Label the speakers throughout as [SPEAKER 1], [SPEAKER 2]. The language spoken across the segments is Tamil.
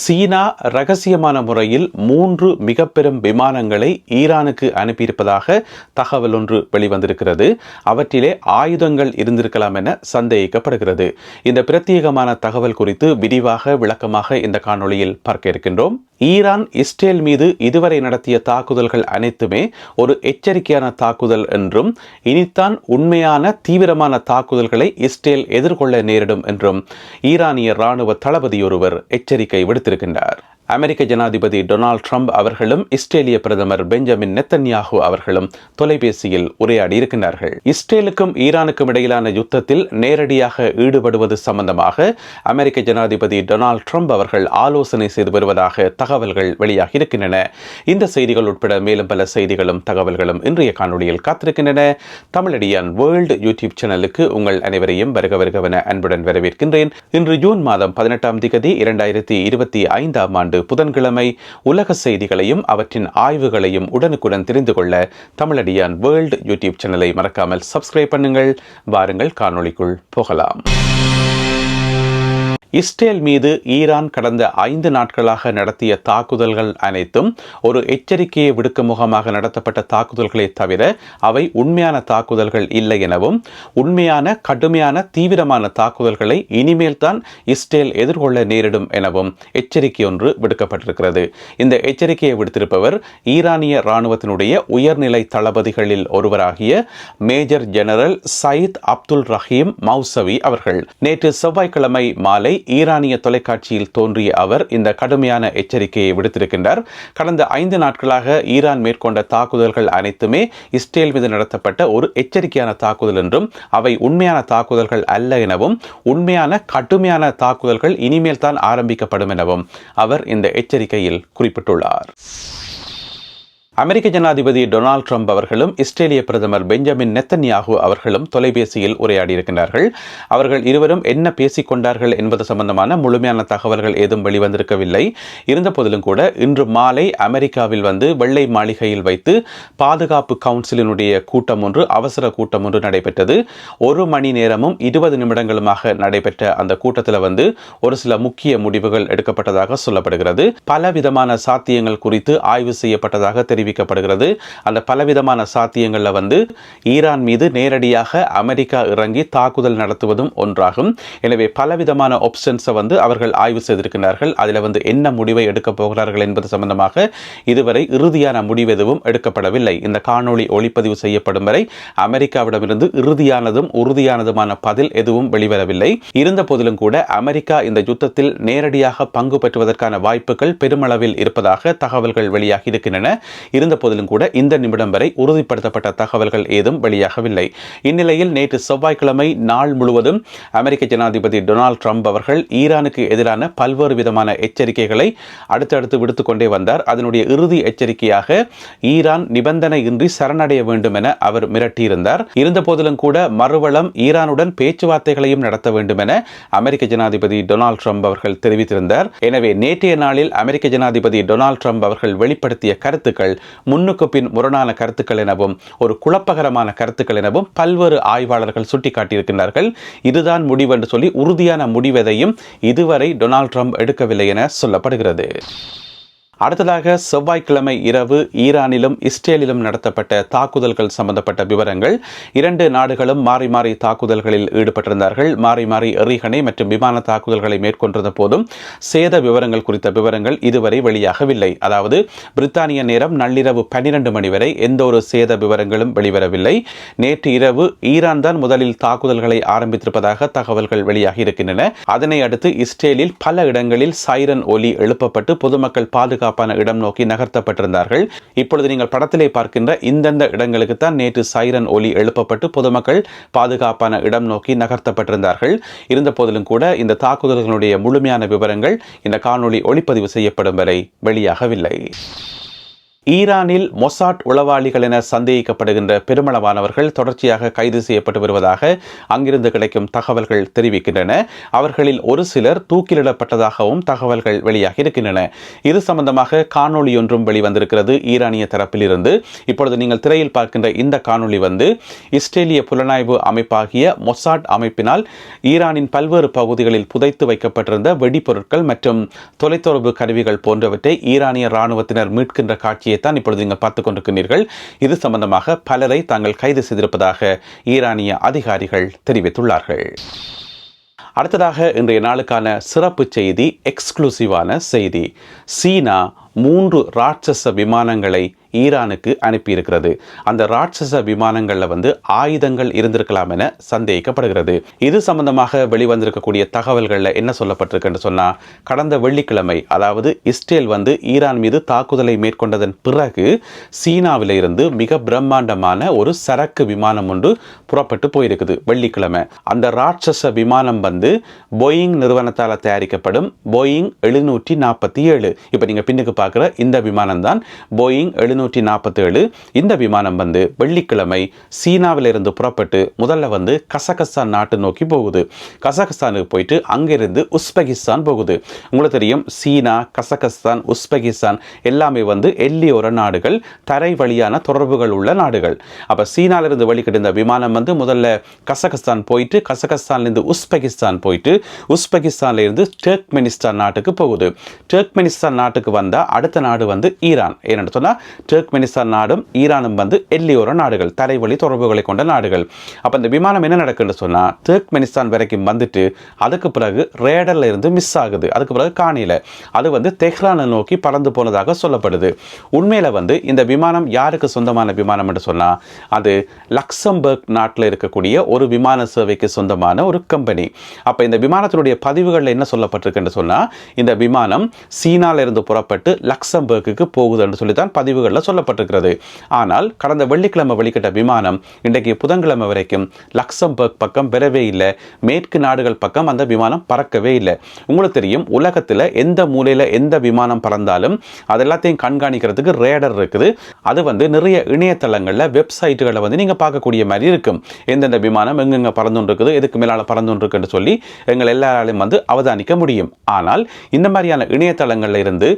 [SPEAKER 1] சீனா ரகசியமான முறையில் மூன்று மிக பெரும் விமானங்களை ஈரானுக்கு அனுப்பியிருப்பதாக தகவல் ஒன்று வெளிவந்திருக்கிறது. அவற்றிலே ஆயுதங்கள் இருந்திருக்கலாம் என சந்தேகிக்கப்படுகிறது. இந்த பிரத்யேகமான தகவல் குறித்து விரிவாக விளக்கமாக இந்த காணொளியில் பார்க்க இருக்கின்றோம். ஈரான் இஸ்ரேல் மீது இதுவரை நடத்திய தாக்குதல்கள் அனைத்துமே ஒரு எச்சரிக்கையான தாக்குதல் என்றும் இனித்தான் உண்மையான தீவிரமான தாக்குதல்களை இஸ்ரேல் எதிர்கொள்ள நேரிடும் என்றும் ஈரானிய ராணுவ தளபதி ஒருவர் எச்சரிக்கை விடுத்திருக்கின்றார். அமெரிக்க ஜனாதிபதி டொனால்ட் ட்ரம்ப் அவர்களும் இஸ்ரேலிய பிரதமர் பெஞ்சமின் நெத்தன்யாகு அவர்களும் தொலைபேசியில் உரையாடி இருக்கின்றார்கள். இஸ்ரேலுக்கும் ஈரானுக்கும் இடையிலான யுத்தத்தில் நேரடியாக ஈடுபடுவது சம்பந்தமாக அமெரிக்க ஜனாதிபதி டொனால்ட் ட்ரம்ப் அவர்கள் ஆலோசனை செய்து வருவதாக தகவல்கள் வெளியாகி இருக்கின்றன. இந்த செய்திகள் உட்பட மேலும் பல செய்திகளும் தகவல்களும் இன்றைய காணொலியில் காத்திருக்கின்றன. தமிழடியான் வேர்ல்டு யூடியூப் சேனலுக்கு உங்கள் அனைவரையும் வருக வருகவன அன்புடன் வரவேற்கின்றேன். இன்று ஜூன் மாதம் பதினெட்டாம் திகதி இரண்டாயிரத்தி இருபத்தி ஐந்தாம் ஆண்டு புதன்கிழமை உலக செய்திகளையும் அவற்றின் ஆய்வுகளையும் உடனுக்குடன் தெரிந்து கொள்ள தமிழடியான் வேர்ல்டு யூடியூப் சேனலை மறக்காமல் சப்ஸ்கிரைப் பண்ணுங்கள். வாருங்கள் காணொளிக்குள் போகலாம். இஸ்ரேல் மீது ஈரான் கடந்த ஐந்து நாட்களாக நடத்திய தாக்குதல்கள் அனைத்தும் ஒரு எச்சரிக்கையை விடுக்கும் முகமாக நடத்தப்பட்ட தாக்குதல்களை தவிர அவை உண்மையான தாக்குதல்கள் இல்லை எனவும் உண்மையான கடுமையான தீவிரமான தாக்குதல்களை இனிமேல் தான் இஸ்ரேல் எதிர்கொள்ள நேரிடும் எனவும் எச்சரிக்கை ஒன்று விடுக்கப்பட்டிருக்கிறது. இந்த எச்சரிக்கையை விடுத்திருப்பவர் ஈரானிய இராணுவத்தினுடைய உயர்நிலை தளபதிகளில் ஒருவராகிய major general Sayed Abdul Rahim Mousavi அவர்கள். நேற்று செவ்வாய்க்கிழமை மாலை ஈரானிய தொலைக்காட்சியில் தோன்றிய அவர் இந்த கடுமையான எச்சரிக்கையை விடுத்திருக்கின்றார். கடந்த ஐந்து நாட்களாக ஈரான் மேற்கொண்ட தாக்குதல்கள் அனைத்துமே இஸ்ரேல் மீது நடத்தப்பட்ட ஒரு எச்சரிக்கையான தாக்குதல் என்றும் அவை உண்மையான தாக்குதல்கள் அல்ல எனவும் உண்மையான கடுமையான தாக்குதல்கள் இனிமேல் தான் ஆரம்பிக்கப்படும் எனவும் அவர் இந்த எச்சரிக்கையில் குறிப்பிட்டுள்ளார். அமெரிக்க ஜனாதிபதி டொனால்ட் ட்ரம்ப் அவர்களும் இஸ்ரேலிய பிரதமர் பெஞ்சமின் நெத்தன்யாகு அவர்களும் தொலைபேசியில் உரையாடியிருக்கிறார்கள் அவர்கள் இருவரும் என்ன பேசிக் கொண்டார்கள் என்பது சம்பந்தமான முழுமையான தகவல்கள் ஏதும் வெளிவந்திருக்கவில்லை. இருந்த போதிலும் கூட இன்று மாலை அமெரிக்காவில் வந்து வெள்ளை மாளிகையில் வைத்து பாதுகாப்பு கவுன்சிலினுடைய கூட்டம் ஒன்று அவசர கூட்டம் ஒன்று நடைபெற்றது. ஒரு மணி நேரமும் இருபது நிமிடங்களுமாக நடைபெற்ற அந்த கூட்டத்தில் வந்து ஒரு சில முக்கிய முடிவுகள் எடுக்கப்பட்டதாக சொல்லப்படுகிறது. பல விதமான சாத்தியங்கள் குறித்து ஆய்வு செய்யப்பட்டதாக தெரிவித்து தெரிவிக்கப்படுகிறது அந்த பலவிதமான சாத்தியங்களில் வந்து ஈரான் மீது நேரடியாக அமெரிக்கா இறங்கி தாக்குதல் நடத்துவதும் ஒன்றாகும். எனவே பலவிதமான ஆப்ஷன்ஸை வந்து அவர்கள் ஆய்வு செய்திருக்கிறார்கள். அதில் வந்து என்ன முடிவை எடுக்கப் போகிறார்கள் என்பது சம்பந்தமாக இதுவரை இறுதியான முடிவு எதுவும் எடுக்கப்படவில்லை. இந்த காணொளி ஒளிப்பதிவு செய்யப்படும் வரை அமெரிக்காவிடமிருந்து இறுதியானதும் உறுதியானதுமான பதில் எதுவும் வெளிவரவில்லை. இருந்த போதிலும் கூட அமெரிக்கா இந்த யுத்தத்தில் நேரடியாக பங்கு பெற்றுவதற்கான வாய்ப்புகள் பெருமளவில் இருப்பதாக தகவல்கள் வெளியாகி இருக்கின்றன. இருந்த போதிலும் கூட இந்த நிமிடம் வரை உறுதிப்படுத்தப்பட்ட தகவல்கள் ஏதும் வெளியாகவில்லை. இந்நிலையில் நேற்று செவ்வாய்க்கிழமை நாள் முழுவதும் அமெரிக்க ஜனாதிபதி டொனால்ட் ட்ரம்ப் அவர்கள் ஈரானுக்கு எதிரான பல்வேறு விதமான எச்சரிக்கைகளை அடுத்தடுத்து விடுத்துக் கொண்டே வந்தார். அதனுடைய இறுதி எச்சரிக்கையாக ஈரான் நிபந்தனையின்றி சரணடைய வேண்டும் என அவர் மிரட்டியிருந்தார். இருந்த போதிலும் கூட மறுவளம் ஈரானுடன் பேச்சுவார்த்தைகளையும் நடத்த வேண்டும் என அமெரிக்க ஜனாதிபதி டொனால்ட் ட்ரம்ப் அவர்கள் தெரிவித்திருந்தார். எனவே நேற்றைய நாளில் அமெரிக்க ஜனாதிபதி டொனால்ட் ட்ரம்ப் அவர்கள் வெளிப்படுத்திய கருத்துக்கள் முன்னுக்கு பின் முரணான கருத்துக்கள் எனவும் ஒரு குழப்பகரமான கருத்துக்கள் எனவும் பல்வேறு ஆய்வாளர்கள் சுட்டிக்காட்டியிருக்கிறார்கள் இதுதான் முடிவு என்று சொல்லி உறுதியான முடிவெதையும் இதுவரை டொனால்ட் ட்ரம்ப் எடுக்கவில்லை என சொல்லப்படுகிறது. அடுத்ததாக செவ்வாய்க்கிழமை இரவு ஈரானிலும் இஸ்ரேலிலும் நடத்தப்பட்ட தாக்குதல்கள் சம்பந்தப்பட்ட விவரங்கள். இரண்டு நாடுகளும் மாறி மாறி தாக்குதல்களில் ஈடுபட்டிருந்தார்கள். மாறி மாறி எறிகணை மற்றும் விமான தாக்குதல்களை மேற்கொண்டிருந்த போதும் சேத விவரங்கள் குறித்த விவரங்கள் இதுவரை வெளியாகவில்லை. அதாவது பிரித்தானிய நேரம் நள்ளிரவு பன்னிரண்டு மணி வரை எந்த ஒரு சேத விவரங்களும் வெளிவரவில்லை. நேற்று இரவு ஈரான் தான் முதலில் தாக்குதல்களை ஆரம்பித்திருப்பதாக தகவல்கள் வெளியாகி இருக்கின்றன. அதனை அடுத்து இஸ்ரேலில் பல இடங்களில் சைரன் ஒலி எழுப்பப்பட்டு பொதுமக்கள் பாதுகாப்பு பாதுகாப்பான இடம் நோக்கி நகர்த்தப்பட்டிருந்தார்கள். இப்பொழுது நீங்கள் படத்திலே பார்க்கின்ற இந்தந்த இடங்களுக்கு தான் நேற்று சைரன் ஒலி எழுப்பப்பட்டு பொதுமக்கள் பாதுகாப்பான இடம் நோக்கி நகர்த்தப்பட்டிருந்தார்கள். இருந்த போதிலும் கூட இந்த தாக்குதல்களுடைய முழுமையான விவரங்கள் இந்த காணொளி ஒளிப்பதிவு செய்யப்படும் வரை வெளியாகவில்லை. ஈரானில் மொசாட் உளவாளிகள் என சந்தேகிக்கப்படுகின்ற பெருமளவானவர்கள் தொடர்ச்சியாக கைது செய்யப்பட்டு வருவதாக அங்கிருந்து கிடைக்கும் தகவல்கள் தெரிவிக்கின்றன. அவர்களில் ஒரு சிலர் தூக்கிலிடப்பட்டதாகவும் தகவல்கள் வெளியாகி இருக்கின்றன. இது சம்பந்தமாக காணொளி ஒன்றும் வெளிவந்திருக்கிறது ஈரானிய தரப்பிலிருந்து. இப்பொழுது நீங்கள் திரையில் பார்க்கின்ற இந்த காணொளி வந்து இஸ்ரேலிய புலனாய்வு அமைப்பாகிய மொசாட் அமைப்பினால் ஈரானின் பல்வேறு பகுதிகளில் புதைத்து வைக்கப்பட்டிருந்த வெடிப்பொருட்கள் மற்றும் தொலைத்தொடர்பு கருவிகள் போன்றவற்றை ஈரானிய இராணுவத்தினர் மீட்கின்ற காட்சி தான் இப்பொழுது நீங்கள் பார்த்து கொண்டிருக்கிறீர்கள் இது சம்பந்தமாக பலரை தாங்கள் கைது செய்திருப்பதாக ஈரானிய அதிகாரிகள் தெரிவித்துள்ளார்கள். அடுத்ததாக இன்றைய நாளுக்கான சிறப்பு செய்தி எக்ஸ்க்ளூசிவான செய்தி. சீனா மூன்று ராட்சச விமானங்களை ஈரானுக்கு அனுப்பியிருக்கிறது. அந்த ராட்சச விமானங்களில் வந்து ஆயுதங்கள் இருந்திருக்கலாம் என சந்தேகிக்கப்படுகிறது. இது சம்பந்தமாக வெளிவந்திருக்கக்கூடிய தகவல்களில் என்ன சொல்லப்பட்டிருக்குன்னு சொன்னால் கடந்த வெள்ளிக்கிழமை அதாவது இஸ்ரேல் வந்து ஈரான் மீது தாக்குதலை மேற்கொண்டதன் பிறகு சீனாவிலிருந்து மிக பிரம்மாண்டமான ஒரு சரக்கு விமானம் ஒன்று புறப்பட்டு போயிருக்குது வெள்ளிக்கிழமை. அந்த ராட்சச விமானம் வந்து போயிங் நிறுவனத்தால் தயாரிக்கப்படும் போயிங் எழுநூற்றி நாற்பத்தி ஏழு. இப்போ நீங்கள் பின்னுக்கு பார்க்குற இந்த விமானம் தான் போயிங் எழுநூற்றி நாற்பத்தேழு இந்த விமானம் வந்து வெள்ளிக்கிழமை சீனாவிலிருந்து புறப்பட்டு முதல்ல வந்து கசகஸ்தான் நாட்டு நோக்கி போகுது. கசகஸ்தானுக்கு போயிட்டு அங்கிருந்து உஸ்பெகிஸ்தான் போகுது. உங்களுக்கு தெரியும் சீனா கசகஸ்தான் உஸ்பெகிஸ்தான் எல்லாமே வந்து எல்லியோர நாடுகள் தரை வழியான தொடர்புகள் உள்ள நாடுகள். அப்போ சீனாவிலிருந்து வெளிக்கிட்டு இந்த விமானம் வந்து முதல்ல கசகஸ்தான் போயிட்டு கசகஸ்தான்லேருந்து உஸ்பெகிஸ்தான் போயிட்டு உஸ்பெகிஸ்தான்லேருந்து டெர்க்மெனிஸ்தான் நாட்டுக்கு போகுது. டர்க்மெனிஸ்தான் நாட்டுக்கு வந்தால் அடுத்த நாடு வந்து ஈரான். ஏன்னு சொன்னால் டர்க்மெனிஸ்தான் நாடும் ஈரானும் வந்து எல்லியோர நாடுகள் தரைவழி தொடர்புகளை கொண்ட நாடுகள். அப்போ இந்த விமானம் என்ன நடக்குன்னு சொன்னால் டர்க்மெனிஸ்தான் வரைக்கும் வந்துட்டு அதுக்கு பிறகு ரேடரில் இருந்து மிஸ் ஆகுது. அதுக்கு பிறகு காணியில். அது வந்து தெஹ்ரானை நோக்கி பறந்து போனதாக சொல்லப்படுது. உண்மையில் வந்து இந்த விமானம் யாருக்கு சொந்தமான விமானம் என்று சொன்னால் அது லக்சம்பர்க் நாட்டில் இருக்கக்கூடிய ஒரு விமான சேவைக்கு சொந்தமான ஒரு கம்பெனி. அப்போ இந்த விமானத்தினுடைய பதிவுகளில் என்ன சொல்லப்பட்டிருக்குன்னு சொன்னால் இந்த விமானம் சீனாவிலிருந்து புறப்பட்டு புறப்பட்டு லக்சம்பர்க்கு போகுதுன்னு சொல்லி தான் பதிவுகளில் சொல்லப்பட்டிருக்கிறது. ஆனால் கடந்த வெள்ளிக்கிழமை வெளிக்கிட்ட விமானம் இன்றைக்கு புதன்கிழமை வரைக்கும் லக்சம்பர்க் பக்கம் பெறவே இல்லை. மேற்கு நாடுகள் பக்கம் அந்த விமானம் பறக்கவே இல்லை. உங்களுக்கு தெரியும் உலகத்தில் எந்த மூலையில் எந்த விமானம் பறந்தாலும் அது எல்லாத்தையும் கண்காணிக்கிறதுக்கு ரேடர் இருக்குது. அது வந்து நிறைய இணையதளங்களில் வெப்சைட்டுகளை வந்து நீங்கள் பார்க்கக்கூடிய மாதிரி இருக்கும். எந்தெந்த விமானம் எங்கெங்கே பறந்துன்னு இருக்குது எதுக்கு மேலால் பறந்துன்னு இருக்குன்னு சொல்லி எங்கள் எல்லாராலையும் வந்து அவதானிக்க முடியும். ஆனால் இந்த மாதிரியான இணையதளங்களில் இருந்து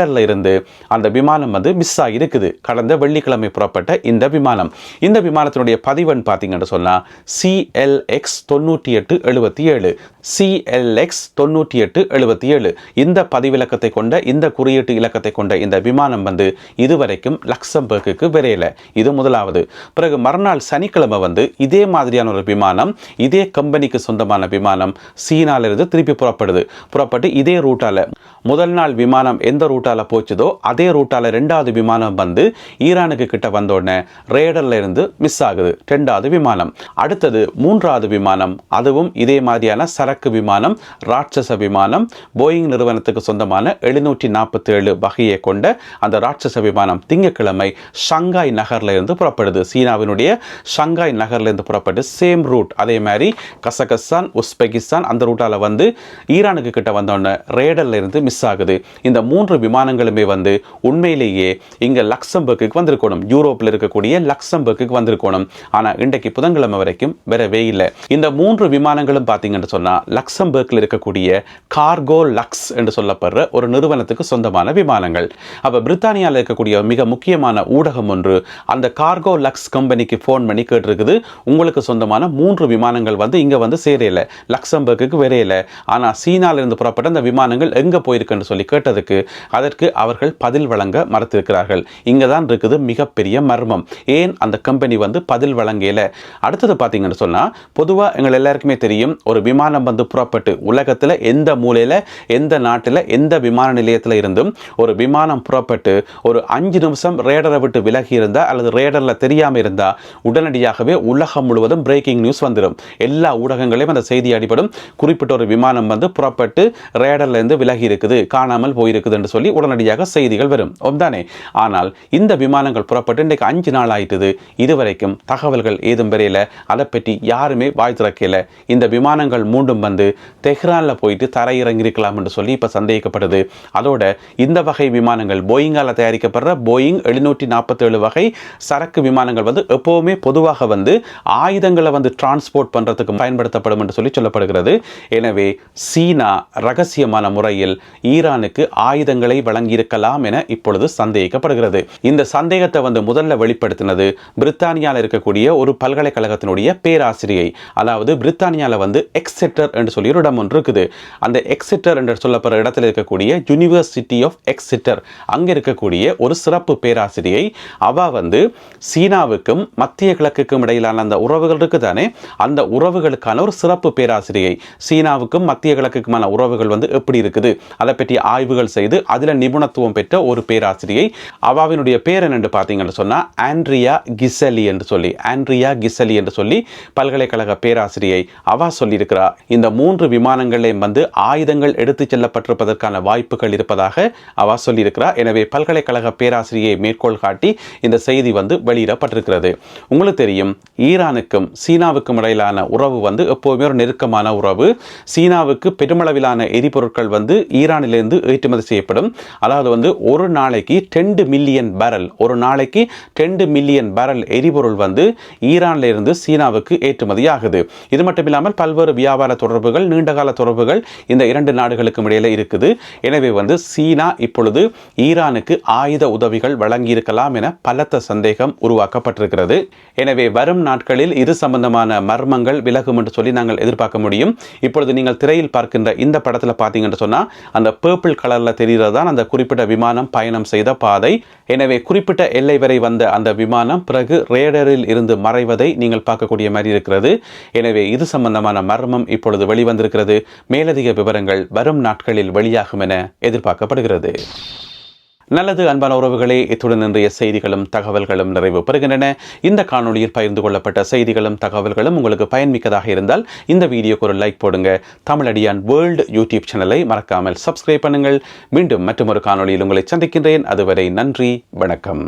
[SPEAKER 1] ரேடரில் இருந்து அந்த விமானம் வந்து மிஸ் ஆகி இருக்குது கடந்த வெள்ளிக்கிழமை புறப்பட்ட இந்த விமானம். இந்த விமானத்தினுடைய பதிவன் பார்த்தீங்கன்னு சொன்னால் சிஎல்எக்ஸ் தொண்ணூற்றி எட்டு எழுபத்தி ஏழு. சிஎல்எக்ஸ் தொண்ணூற்றி எட்டு எழுபத்தி ஏழு. இந்த பதிவிலக்கத்தை கொண்ட இந்த குறியீட்டு இலக்கத்தை கொண்ட இந்த விமானம் வந்து இதுவரைக்கும் லக்சம்பர்க்கு விரையல. இது முதலாவது. பிறகு மறுநாள் சனிக்கிழமை வந்து இதே மாதிரியான ஒரு விமானம் இதே கம்பெனிக்கு சொந்தமான விமானம் சீனாலிருந்து திருப்பி புறப்படுது. புறப்பட்டு இதே ரூட்டால முதல் நாள் விமானம் எந்த ரூட்டால் போச்சுதோ அதே ரூட்டால் ரெண்டாவது விமானம் வந்து ஈரானுக்கு கிட்ட வந்த உடனே ரேடர்ல இருந்து மிஸ் ஆகுது. ரெண்டாவது விமானம். அடுத்தது மூன்றாவது விமானம். அதுவும் இதே மாதிரியான சரக்கு விமானம் ராட்சச விமானம் போயிங் நிறுவனத்துக்கு சொந்தமான எழுநூற்றி நாற்பத்தி ஏழு வகையை கொண்ட அந்த ராட்சச விமானம் திங்கட்கிழமை ஷங்காய் நகர்ல இருந்து புறப்படுது. சீனாவினுடைய ஷங்காய் நகர்ல இருந்து புறப்பட்டு சேம் ரூட். அதே மாதிரி கசகஸ்தான் உஸ்பெகிஸ்தான் அந்த ரூட்டால வந்து ஈரானுக்கு கிட்ட வந்தோடனே ரேடர்ல இருந்து மிஸ் ஆகுது. இந்த மூன்று விமானங்களுமே வந்து உண்மையிலேயே இங்க லக்சம்பர்க்கு வந்திருக்கணும். யூரோப்பில் இருக்கக்கூடிய லக்சம்பர்க்கு வந்திருக்கணும். ஆனா இன்றைக்கு புதன்கிழமை வரைக்கும் வரவே இல்லை. இந்த மூன்று விமானங்களும் பார்த்தீங்கன்னு சொன்னா லக்சம்பர்க்கில் இருக்கக்கூடிய கார்கோ லக்ஸ் என்று சொல்லப்படுற ஒரு நிறுவனத்துக்கு சொந்தமான விமானங்கள். அப்போ பிரித்தானியாவில் இருக்கக்கூடிய மிக முக்கியமான ஊடகம் ஒன்று அந்த கார்கோ லக்ஸ் கம்பெனிக்கு ஃபோன் பண்ணி கேட்டிருக்குது. உங்களுக்கு சொந்தமான மூன்று விமானங்கள் வந்து இங்க வந்து சேரையில். லக்சம்பர்க்கு வரையில. ஆனா சீனால இருந்து புறப்பட்ட அந்த விமானங்கள் எங்க போயிருக்குன்னு சொல்லி கேட்டதுக்கு அதற்கு அவர்கள் பதில் வழங்க மறுத்திருக்கிறார்கள். இங்கே தான் இருக்குது மிகப்பெரிய மர்மம். ஏன் அந்த கம்பெனி வந்து பதில் வழங்கல? அடுத்தது பார்த்தீங்கன்னு சொன்னால் பொதுவாக எங்கள் எல்லாருக்குமே தெரியும் ஒரு விமானம் வந்து புறப்பட்டு உலகத்தில் எந்த மூலையில் எந்த நாட்டில் எந்த விமான நிலையத்தில் இருந்தும் ஒரு விமானம் புறப்பட்டு ஒரு அஞ்சு நிமிஷம் ரேடரை விட்டு விலகி இருந்தால் அல்லது ரேடரில் தெரியாமல் இருந்தால் உடனடியாகவே உலகம் முழுவதும் பிரேக்கிங் நியூஸ் வந்துடும் எல்லா ஊடகங்களையும் அந்த செய்தி அடிப்படும் குறிப்பிட்ட ஒரு விமானம் வந்து புறப்பட்டு ரேடர்லேருந்து விலகி இருக்குது. காணாமல் போயிருக்குது என்று சொல்லி உடனடியாக செய்திகள் வரும். தானே ஆனால் இந்த விமானங்கள் புறப்பட்டு இன்றைக்கு அஞ்சு நாள் ஆயிட்டுது. இதுவரைக்கும் தகவல்கள் ஏதும் வரையில அதை பற்றி யாருமே வாய் திறக்கல. இந்த விமானங்கள் மூண்டும் வந்து தெஹ்ரானில் போயிட்டு தரையிறங்கியிருக்கலாம் என்று சொல்லி இப்போ சந்தேகிக்கப்படுது அதோட இந்த வகை விமானங்கள் போயிங்கால தயாரிக்கப்படுற போயிங் எழுநூற்றி நாற்பத்தேழு வகை சரக்கு விமானங்கள் வந்து எப்போவுமே பொதுவாக வந்து ஆயுதங்களை வந்து டிரான்ஸ்போர்ட் பண்ணுறதுக்கு பயன்படுத்தப்படும் என்று சொல்லி சொல்லப்படுகிறது. எனவே சீனா ரகசியமான முறையில் ஈரானுக்கு ஆயுதங்களை வழங்கியிருக்கலாம் என இப்பொழுது சந்தேகிக்கப்படுகிறது. இந்த சந்தேகத்தை வந்து முதல்ல வெளிப்படுத்தினது பிரித்தானியாவில் இருக்கக்கூடிய ஒரு பல்கலைக்கழகத்தினுடைய பேராசிரியை அதாவது பிரித்தானியாவில் வந்து எக்ஸெட்டர் என்று சொல்லி ஒரு இடம் ஒன்று இருக்குது. அந்த எக்ஸெட்டர் என்று சொல்லப்படுற இடத்துல இருக்கக்கூடிய யூனிவர்சிட்டி ஆஃப் எக்ஸெட்டர் அங்கே இருக்கக்கூடிய ஒரு சிறப்பு பேராசிரியை அவ வந்து சீனாவுக்கும் மத்திய கிழக்குக்கும் இடையிலான அந்த உறவுகள் இருக்குதானே? அந்த உறவுகளுக்கான ஒரு சிறப்பு பேராசிரியை சீனாவுக்கும் மத்திய கிழக்குக்குமான உறவுகள் வந்து எப்படி இருக்குது? அதை பற்றி ஆய்வுகள் செய்து அதில் நிபுணத்துவம் பெற்ற ஒரு பேராசிரியை அவாவினுடைய பேர் என்னென்று பார்த்தீங்கன்னு சொன்னால் ஆண்ட்ரியா கிசலி என்று சொல்லி ஆண்ட்ரியா கிசலி என்று சொல்லி பல்கலைக்கழக பேராசிரியை அவா சொல்லியிருக்கிறார் இந்த மூன்று விமானங்களையும் வந்து ஆயுதங்கள் எடுத்துச் செல்லப்பட்டிருப்பதற்கான வாய்ப்புகள் இருப்பதாக அவா சொல்லியிருக்கிறார் எனவே பல்கலைக்கழக பேராசிரியை மேற்கோள் காட்டி இந்த செய்தி வந்து வெளியிடப்பட்டிருக்கிறது. உங்களுக்கு தெரியும் ஈரானுக்கும் சீனாவுக்கும் இடையிலான உறவு வந்து எப்போவுமே ஒரு நெருக்கமான உறவு. சீனாவுக்கு பெருமளவிலான எரிபொருட்கள் வந்து ஈரானிலிருந்து ஏற்றுமதி செய்யப்படும். அதாவது வந்து ஒரு நாளைக்கு ரெண்டு மில்லியன் பேரல் ஒரு நாளைக்கு ரெண்டு மில்லியன் பேரல் எரிபொருள் வந்து ஈரான்ல இருந்து சீனாவுக்கு ஏற்றுமதி ஆகுது இது மட்டும் இல்லாமல் பல்வேறு வியாபார தொடர்புகள் நீண்டகால தொடர்புகள் இந்த இரண்டு நாடுகளுக்கும் இடையில இருக்குது. எனவே வந்து சீனா இப்பொழுது ஈரானுக்கு ஆயுத உதவிகள் வழங்கியிருக்கலாம் என பலத்த சந்தேகம் உருவாக்கப்பட்டிருக்கிறது. எனவே வரும் நாட்களில் இது சம்பந்தமான மர்மங்கள் விலகும் என்று சொல்லி நாங்கள் எதிர்பார்க்க முடியும். இப்பொழுது நீங்கள் திரையில் பார்க்கின்ற இந்த படத்தில் பார்த்தீங்கன்னு சொன்னால் அந்த பர்பிள் கலரில் தெரிகிறது? தான் அந்த குறிப்பிட்ட விமானம் பயணம் செய்த பாதை. எனவே குறிப்பிட்ட எல்லை வரை வந்த அந்த விமானம் பிறகு ரேடரில் இருந்து மறைவதை நீங்கள் பார்க்கக்கூடிய மாதிரி இருக்கிறது. எனவே இது சம்பந்தமான மர்மம் இப்பொழுது வெளிவந்திருக்கிறது. மேலதிக விவரங்கள் வரும் நாட்களில் வெளியாகும் என எதிர்பார்க்கப்படுகிறது. நல்லது அன்பான உறவுகளே இத்துடன் இன்றைய செய்திகளும் தகவல்களும் நிறைவு பெறுகின்றன. இந்த காணொளியில் பகிர்ந்து கொள்ளப்பட்ட செய்திகளும் தகவல்களும் உங்களுக்கு பயன்மிக்கதாக இருந்தால் இந்த வீடியோக்கு ஒரு லைக் போடுங்க. தமிழடியான் வேர்ல்டு யூடியூப் சேனலை மறக்காமல் சப்ஸ்கிரைப் பண்ணுங்கள். மீண்டும் மற்றொரு காணொலியில் உங்களை சந்திக்கின்றேன். அதுவரை நன்றி வணக்கம்.